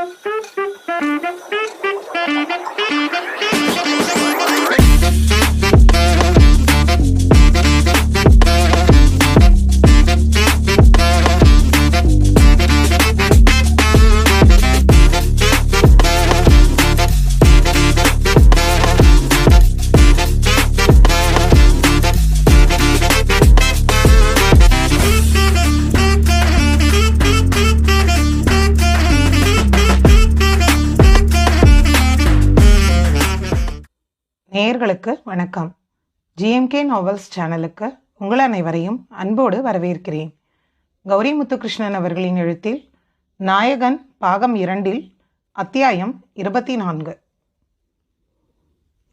Thank you. நேயர்களுக்கு வணக்கம். GMK novels சேனலுக்கு உங்கள் அனைவரையும் அன்போடு வரவேற்கிறேன். கௌரி முத்துகிருஷ்ணன் அவர்களின் எழுத்தில் நாயகன் பாகம் இரண்டில் அத்தியாயம் இருபத்தி நான்கு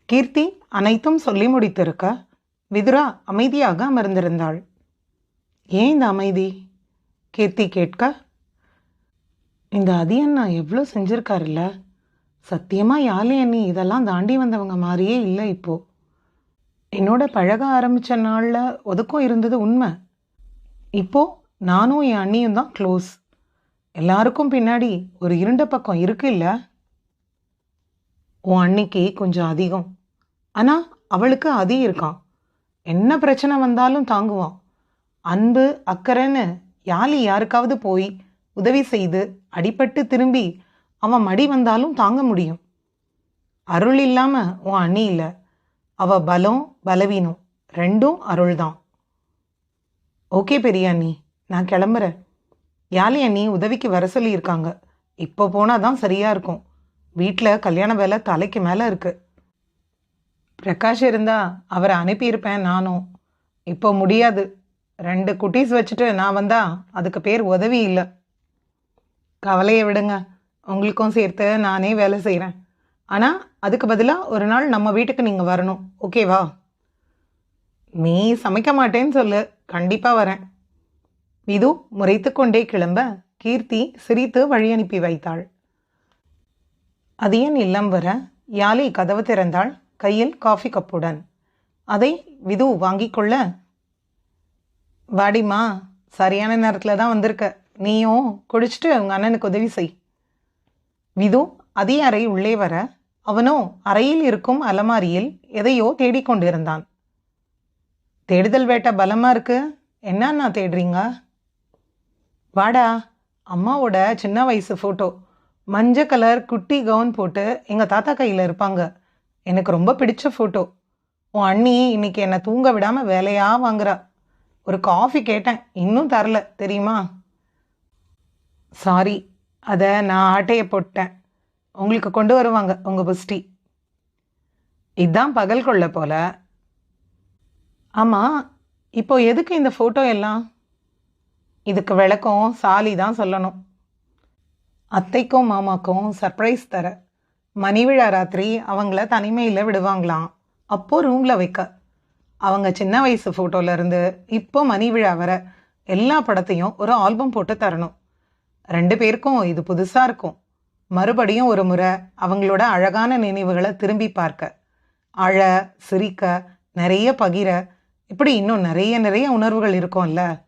கீர்த்தி அனைத்தும் சொல்லி முடித்திருக்க விதுரா அமைதியாக அமர்ந்திருந்தாள். ஏன் இந்த அமைதி? கீர்த்தி கேட்க. இந்த அதியண்ணா எவ்வளோ செஞ்சிருக்காருல்ல? சத்தியமாக யாழி அண்ணி இதெல்லாம் தாண்டி வந்தவங்க மாதிரியே இல்லை இப்போ. என்னோட பழக ஆரம்பித்த நாளில் ஒதுக்கம் இருந்தது உண்மை. இப்போ நானும் என் அண்ணியும் தான் க்ளோஸ் எல்லாருக்கும் பின்னாடி ஒரு இருண்ட பக்கம் இருக்கு இல்லை? உன் அன்னைக்கு கொஞ்சம் அதிகம். ஆனால் அவளுக்கு அதி இருக்கான். என்ன பிரச்சனை வந்தாலும் தாங்குவான். அன்பு அக்கறைன்னு யாலி யாருக்காவது போய் உதவி செய்து அடிபட்டு திரும்பி அவன் மடி வந்தாலும் தாங்க முடியும். அருள் இல்லாம உன் அண்ணி இல்லை. அவ பலம் பலவீனம் ரெண்டும் அருள் தான் ஓகே பெரிய அண்ணி நான் கிளம்புறேன். யாழி அண்ணி உதவிக்கு வர சொல்லியிருக்காங்க. இப்போ போனால் தான் சரியாக இருக்கும். வீட்டில் கல்யாண வேலை தலைக்கு மேலே இருக்கு. பிரகாஷ் இருந்தா அவரை அனுப்பியிருப்பேன் நானும். இப்போ முடியாது. ரெண்டு குட்டீஸ் வச்சுட்டு நான் வந்தா அதுக்கு பேர் உதவி இல்லை. கவலையை விடுங்க. உங்களுக்கும் சேர்த்து நானே வேலை செய்கிறேன் ஆனால் அதுக்கு பதிலாக ஒரு நாள் நம்ம வீட்டுக்கு நீங்கள் வரணும். ஓகேவா நீ சமைக்க மாட்டேன்னு சொல்லு. கண்டிப்பாக வரேன். விது முறைத்து கொண்டே கிளம்ப கீர்த்தி சிரித்து வழி அனுப்பி வைத்தாள். அது ஏன் இல்லம் வர? யாலி கதவு திறந்தாள் கையில் காஃபி கப்புடன் அதை விது வாங்கி கொள்ள வாடிம்மா சரியான நேரத்தில் தான் வந்திருக்க. நீயும் குடிச்சிட்டு உங்கள் அண்ணனுக்கு உதவி செய். விது அதி அறை உள்ளே வர அவனோ அறையில் இருக்கும் அலமாரியில் எதையோ தேடிக்கொண்டிருந்தான் தேடுதல் வேட்டை பலமா இருக்கு? என்னன்னா தேடுறீங்க? வாடா அம்மாவோட சின்ன வயசு ஃபோட்டோ மஞ்ச கலர் குட்டி கவுன் போட்டு எங்கள் தாத்தா கையில் இருப்பாங்க. எனக்கு ரொம்ப பிடிச்ச ஃபோட்டோ உன் அண்ணி இன்னைக்கு என்னை தூங்க விடாமல் வேலையாக வாங்குறா. ஒரு காஃபி கேட்டேன். இன்னும் தரல தெரியுமா? சாரி அதை நான் ஆட்டையை போட்டேன். உங்களுக்கு கொண்டு வருவாங்க உங்கள் புஸ்டி இதுதான் பகல் கொள்ள போல. ஆமாம் இப்போ எதுக்கு இந்த ஃபோட்டோ எல்லாம்? இதுக்கு விளக்கம் சாலி தான் சொல்லணும். அத்தைக்கும் மாமாக்கும் சர்ப்ரைஸ் தர மணிவிழா ராத்திரி அவங்கள தனிமையில் விடுவாங்களாம். அப்போ ரூமில் வைக்க. அவங்க சின்ன வயசு ஃபோட்டோலேருந்து இப்போ மணி விழா வர எல்லா படத்தையும் ஒரு ஆல்பம் போட்டு தரணும். ரெண்டு பேருக்கும் இது புதுசாக இருக்கும். மறுபடியும் ஒரு முறை அவங்களோட அழகான நினைவுகளை திரும்பி பார்க்க. அழ சிரிக்க நிறைய பகிர. இப்படி இன்னும் நிறைய நிறைய உணர்வுகள் இருக்கும்ல.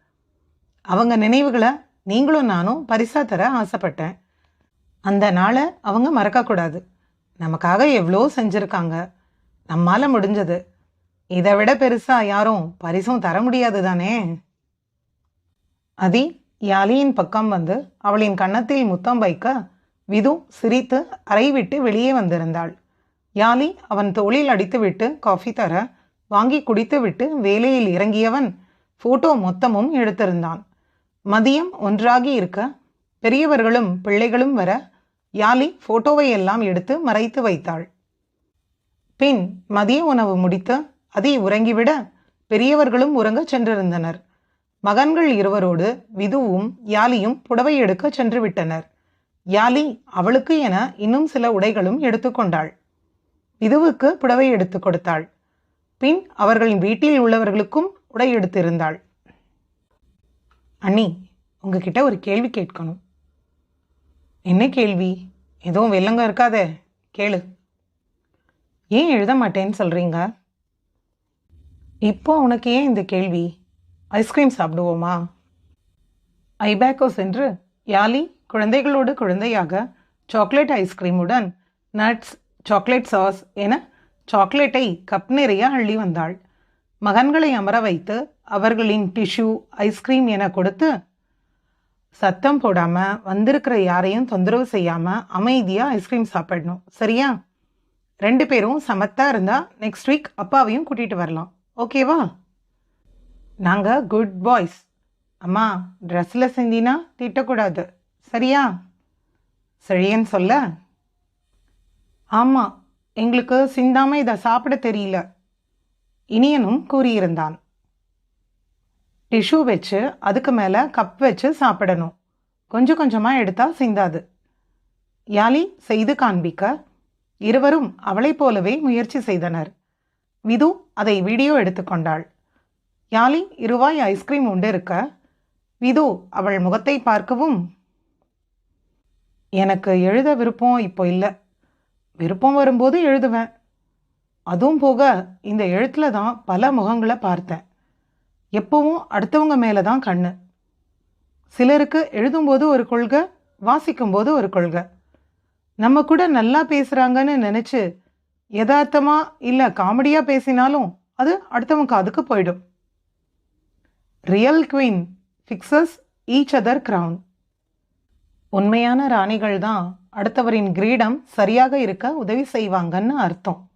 அவங்க நினைவுகளை நீங்களும் நானும் பரிசா தர ஆசைப்பட்டேன். அந்த நாளை அவங்க மறக்கக்கூடாது. நமக்காக எவ்வளோ செஞ்சுருக்காங்க. நம்மால் முடிஞ்சது. இதை விட பெருசாக யாரும் பரிசும் தர முடியாது தானே? அதி யாலியின் பக்கம் வந்து அவளின் கன்னத்தில் முத்தம் வைக்க விது சிரித்து அறை விட்டு வெளியே வந்திருந்தாள். யாலி அவன் தோளில் அடித்துவிட்டு காஃபி தர வாங்கி குடித்துவிட்டு வேலையில் இறங்கியவன் ஃபோட்டோ மொத்தமும் எடுத்திருந்தான். மதியம் ஒன்றாகி இருக்க பெரியவர்களும் பிள்ளைகளும் வர யாலி ஃபோட்டோவை எல்லாம் எடுத்து மறைத்து வைத்தாள். பின் மதிய உணவு முடித்து அதை உறங்கிவிட பெரியவர்களும் உறங்கச் சென்றிருந்தனர். மகன்கள் இருவரோடு விதுவும் யாலியும் புடவை எடுக்க சென்று விட்டனர் யாலி அவளுக்கு என இன்னும் சில உடைகளும் எடுத்துக்கொண்டாள் விதுவுக்கு புடவை எடுத்து கொடுத்தாள். பின் அவர்களின் வீட்டில் உள்ளவர்களுக்கும் உடை எடுத்திருந்தாள். அண்ணி உங்ககிட்ட ஒரு கேள்வி கேட்கணும். என்ன கேள்வி? எதுவும் வெள்ளங்க இருக்காதே. கேளு. ஏன் எழுத மாட்டேன்னு சொல்கிறீங்க இப்போ உனக்கு ஏன் இந்த கேள்வி? ஐஸ்கிரீம் சாப்பிடுவோமா? ஐபேக்கோ சென்று யாலி குழந்தைகளோடு குழந்தையாக சாக்லேட் ஐஸ்கிரீமுடன் நட்ஸ் சாக்லேட் சாஸ் என சாக்லேட்டை கப் நிறைய அள்ளி வந்தாள். மகன்களை அமர வைத்து அவர்களின் டிஷ்யூ ஐஸ்கிரீம் என கொடுத்து சத்தம் போடாமல் வந்திருக்கிற யாரையும் தொந்தரவு செய்யாமல் அமைதியாக ஐஸ்கிரீம் சாப்பிடணும். சரியா? ரெண்டு பேரும் சமத்தாக இருந்தால் நெக்ஸ்ட் வீக் அப்பாவையும் கூட்டிகிட்டு வரலாம். ஓகேவா நாங்கள் குட் பாய்ஸ் அம்மா ட்ரெஸ்ஸில் செஞ்சினா திட்டக்கூடாது. சரியா? செழியன் சொல்ல ஆமாம் எங்களுக்கு சிந்தாமல் இதை சாப்பிட தெரியல. இனியனும் கூறியிருந்தான். டிஷ்யூ வச்சு அதுக்கு மேலே கப் வச்சு சாப்பிடணும். கொஞ்சம் கொஞ்சமாக எடுத்தால் சிந்தாது. யாலி செய்து காண்பிக்க இருவரும் அவளைப் போலவே முயற்சி செய்தனர். விது அதை வீடியோ எடுத்துக்கொண்டாள் யாலி இருவாய் ஐஸ்கிரீம் உண்டு இருக்க. விது அவள் முகத்தை பார்க்கவும் எனக்கு எழுத விருப்பம் இப்போ இல்லை. விருப்பம் வரும்போது எழுதுவேன். அதுவும் போக இந்த எழுத்தில் தான் பல முகங்களை பார்த்தேன். எப்பவும் அடுத்தவங்க மேலே தான் கண்ணு. சிலருக்கு எழுதும்போது ஒரு கொள்கை வாசிக்கும்போது ஒரு கொள்கை. நம்ம கூட நல்லா பேசுகிறாங்கன்னு நினச்சி யதார்த்தமாக இல்லை காமெடியாக பேசினாலும் அது அடுத்தவங்க காதுக்கு போயிடும். Real queen fixes each other crown. உண்மையான ராணிகள் தான் அடுத்தவரின் கிரீடம் சரியாக இருக்க உதவி செய்வாங்கன்னு அர்த்தம்.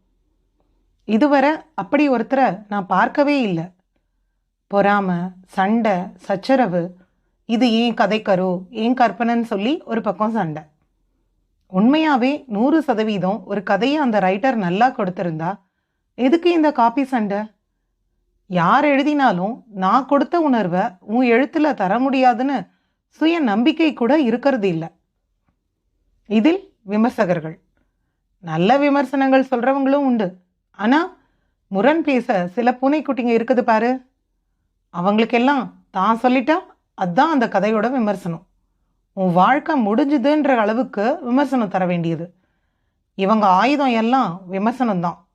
இதுவரை அப்படி ஒருத்தரை நான் பார்க்கவே இல்லை. பொறாம சண்டை சச்சரவு இது ஏன் கதைக்கரு ஏன் கற்பனைன்னு சொல்லி ஒரு பக்கம் சண்டை. உண்மையாகவே நூறு சதவீதம் ஒரு கதையை அந்த ரைட்டர் நல்லா கொடுத்துருந்தா எதுக்கு இந்த காப்பி சண்டை? யார் எழுதினாலும் நான் கொடுத்த உணர்வை உன் எழுத்துல தர முடியாதுன்னு சுய நம்பிக்கை கூட இருக்கிறது இல்லை. இதில் விமர்சகர்கள். நல்ல விமர்சனங்கள் சொல்றவங்களும் உண்டு. ஆனா முரண் பேச சில பூனைக்குட்டிங்க இருக்குது பாரு. அவங்களுக்கெல்லாம் தான் சொல்லிட்டா அதுதான் அந்த கதையோட விமர்சனம். உன் வாழ்க்கை முடிஞ்சுதுன்ற அளவுக்கு விமர்சனம் தர வேண்டியது. இவங்க ஆயுதம் எல்லாம் விமர்சனம் தான்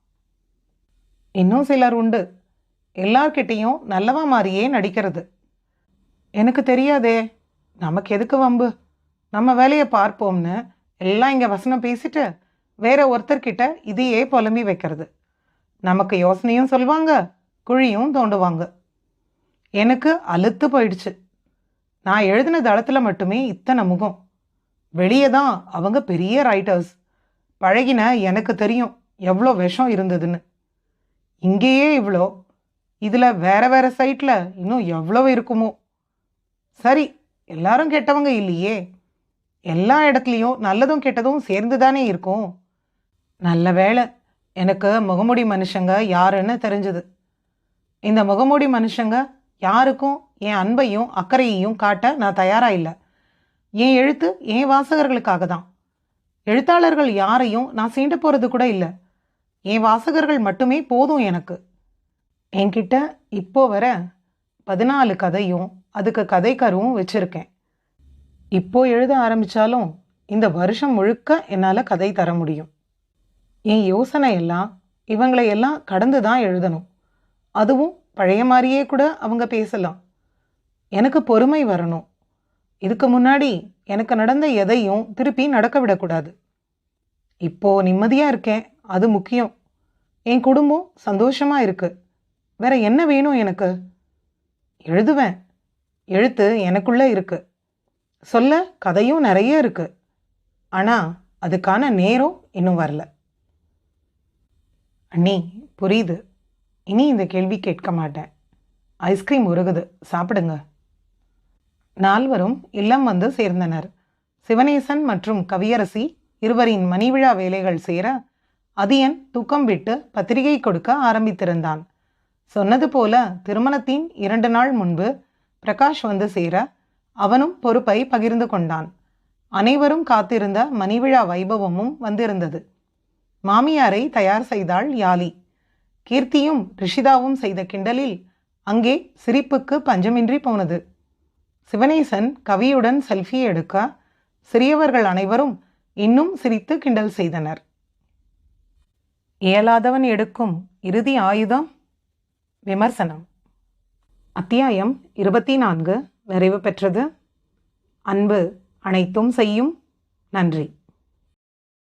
இன்னும் சிலர் உண்டு. எல்லார்கிட்டேயும் நல்லவா மாதிரியே நடிக்கிறது. எனக்கு தெரியாதே நமக்கு எதுக்கு வம்பு? நம்ம வேலையை பார்ப்போம்னு எல்லாம் இங்கே வசனம் பேசிட்டு வேற ஒருத்தர்கிட்ட இதையே புலம்பி வைக்கிறது. நமக்கு யோசனையும் சொல்லுவாங்க குழியும் தோண்டுவாங்க. எனக்கு அழுத்து போயிடுச்சு. நான் எழுதின தளத்தில் மட்டுமே இத்தனை முகம். வெளியே தான் அவங்க பெரிய ரைட்டர்ஸ் பழகின எனக்கு தெரியும் எவ்வளோ விஷம் இருந்ததுன்னு. இங்கேயே இவ்வளோ இதில் வேற வேற சைட்டில் இன்னும் எவ்வளோ இருக்குமோ. சரி எல்லாரும் கெட்டவங்க இல்லையே. எல்லா இடத்துலையும் நல்லதும் கெட்டதும் சேர்ந்து தானே இருக்கும். நல்ல வேளை எனக்கு முகமுடி மனுஷங்க யாருன்னு தெரிஞ்சது. இந்த முகமுடி மனுஷங்க யாருக்கும் என் அன்பையும் அக்கறையையும் காட்ட நான் தயாராக இல்லை. என் எழுத்து என் வாசகர்களுக்காக தான். எழுத்தாளர்கள் யாரையும் நான் சீண்ட போகிறது கூட இல்லை. என் வாசகர்கள் மட்டுமே போதும் எனக்கு. என்கிட்ட இப்போ வர பதினாலு கதையும் அதுக்கு கதை கருவும் வச்சுருக்கேன். இப்போ எழுத ஆரம்பித்தாலும் இந்த வருஷம் முழுக்க என்னால் கதை தர முடியும். என் யோசனை எல்லாம் இவங்களை எல்லாம் கடந்து தான் எழுதணும். அதுவும் பழைய மாதிரியே கூட அவங்க பேசலாம். எனக்கு பொறுமை வரணும். இதுக்கு முன்னாடி எனக்கு நடந்த எதையும் திருப்பி நடக்க விடக்கூடாது. இப்போது நிம்மதியாக இருக்கேன் அது முக்கியம். என் குடும்பம் சந்தோஷமாக இருக்குது வேற என்ன வேணும் எனக்கு? எழுதுவேன். எழுத்து எனக்குள்ளே இருக்கு. சொல்ல கதையும் நிறைய இருக்கு. ஆனால் அதுக்கான நேரம் இன்னும் வரல. அண்ணி புரியுது. இனி இந்த கேள்வி கேட்க மாட்டேன். ஐஸ்கிரீம் உருகுது. சாப்பிடுங்க. நால்வரும் இல்லம் வந்து சேர்ந்தனர். சிவனேசன் மற்றும் கவியரசி இருவரின் மணிவிழா வேலைகள் சேர அதியன் தூக்கம் விட்டு பத்திரிகை கொடுக்க ஆரம்பித்திருந்தான். சொன்னது போல திருமணத்தின் இரண்டு நாள் முன்பு பிரகாஷ் வந்து சேர அவனும் பொறுப்பை பகிர்ந்து கொண்டான். அனைவரும் காத்திருந்த மணிவிழா வைபவமும் வந்திருந்தது. மாமியாரை தயார் செய்தாள் யாலி. கீர்த்தியும் ரிஷிதாவும் செய்த கிண்டலில் அங்கே சிரிப்புக்கு பஞ்சமின்றி போனது. சிவனேசன் கவியுடன் செல்ஃபி எடுக்க சிறியவர்கள் அனைவரும் இன்னும் சிரித்து கிண்டல் செய்தனர். இயலாதவன் எடுக்கும் இறுதி ஆயுதம் விமர்சனம். அத்தியாயம் இருபத்தி நான்கு. நிறைவு பெற்றது. அன்பு அனைத்தும் செய்யும். நன்றி.